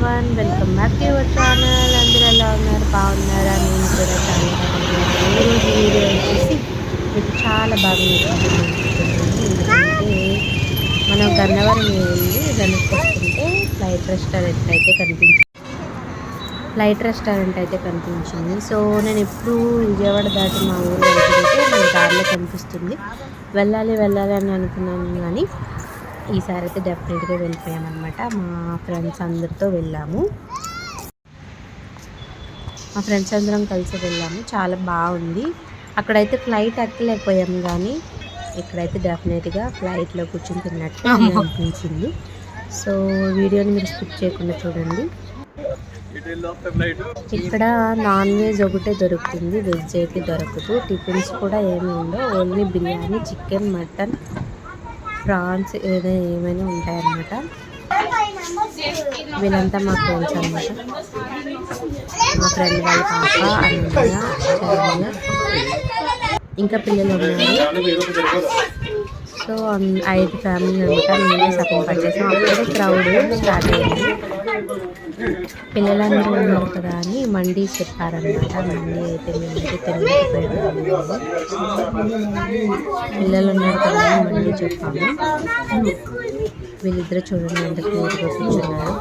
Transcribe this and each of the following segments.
One welcome back to your channel అందరూ ఎలా ఉన్నారు? బాగున్నారా? నేను కూడా చాలా బాగున్నాను. ఈరోజు వీడియో వచ్చేసి మీకు చాలా బాగా ఎందుకంటే మనం గన్నవరం వెళ్ళి వెనక్కి వస్తుంటే ఫ్లైట్ రెస్టారెంట్ అయితే కనిపించింది. ఫ్లైట్ రెస్టారెంట్ అయితే కనిపించింది. సో నేను ఎప్పుడూ విజయవాడ దాటి మా ఊరు వెళ్తుంటే నాకు దారిలో కనిపిస్తుంది. వెళ్ళాలి వెళ్ళాలి అని అనుకున్నాను కానీ ఈసారి అయితే డెఫినెట్గా వెళ్ళిపోయామన్నమాట. మా ఫ్రెండ్స్ అందరితో వెళ్ళాము. మా ఫ్రెండ్స్ అందరం కలిసి వెళ్ళాము. చాలా బాగుంది. అక్కడైతే ఫ్లైట్ ఎక్కలేకపోయాము కానీ ఇక్కడైతే డెఫినెట్గా ఫ్లైట్లో కూర్చొని తిన్నట్టు అనిపించింది. సో వీడియోని మీరు స్కిప్ చేయకుండా చూడండి. ఇక్కడ నాన్ వెజ్ ఒకటే దొరుకుతుంది. వెజ్ అయితే దొరకదు. టిఫిన్స్ కూడా ఏమి ఉండవు. Only biryani chicken mutton prawns ఏదైనా ఏమైనా ఉంటాయన్నమాట. వీళ్ళంతా మా ఫ్రెండ్స్ అనమాట మా ఫ్రెండ్ వాళ్ళ పాప అన్న ఇంకా పిల్లలు ఉన్నారు. సో ఐదు ఫ్యామిలీ అనమాట మేమే సగం పట్టేసాం అప్పుడే క్రౌడ్ స్టార్ట్ అయింది. పిల్లలందరూ ఉన్నారు కదా అని మండీ చెప్పారనమాట మండీ అయితే మేమైతే తినలేకపోయాము పిల్లలు ఉన్నారు కదా అని మండీ చెప్పాము. వీళ్ళిద్దరు చూడండి ఎంత క్లియర్గా కూర్చున్నారు.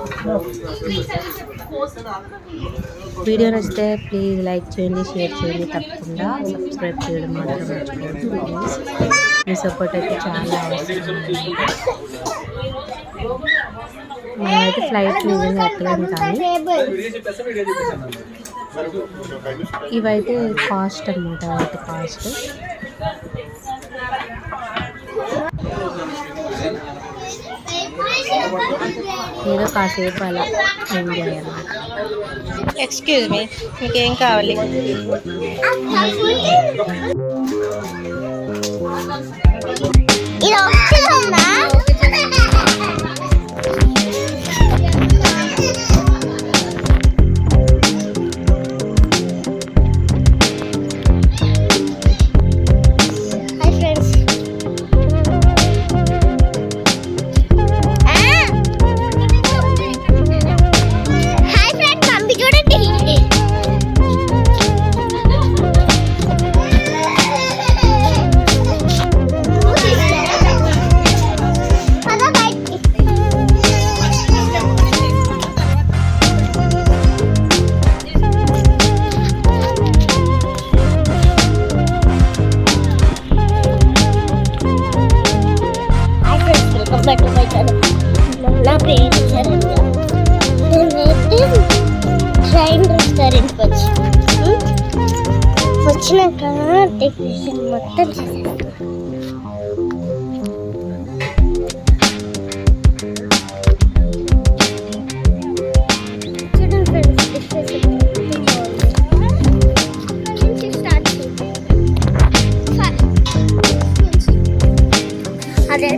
వీడియో నచ్చితే ప్లీజ్ లైక్ చేయండి షేర్ చేయండి. తప్పకుండా సబ్స్క్రైబ్ చేయడం మాత్రం మర్చిపోవద్దు ప్లీజ్ మీ సపోర్ట్ అయితే చాలా అవసరం. మనమైతే ఫ్లైట్ నిజంగా ఎక్కలేము కానీ. ఇవైతే కాస్ట్ అనమాట వాటి కాస్ట్. ఏదో కాసేపు అలా ఎంజాయ్ అనమాట ఎక్స్క్యూజ్ మీ మీకేం కావాలి? రెస్టారెంట్కి వచ్చి వచ్చినాక డెకరేషన్ మొత్తం చేశాను అదే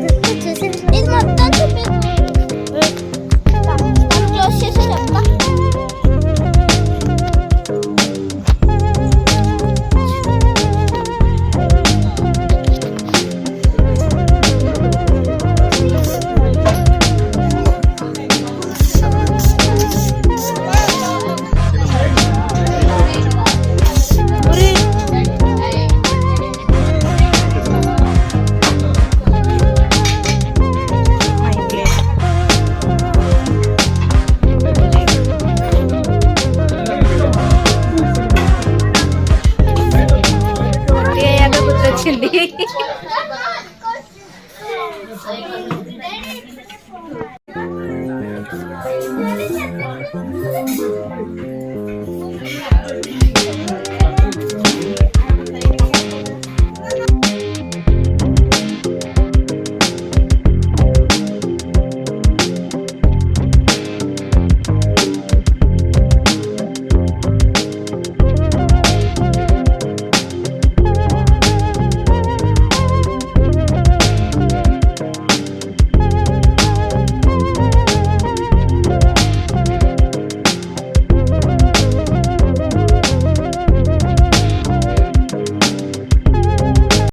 ਛੱਡੀ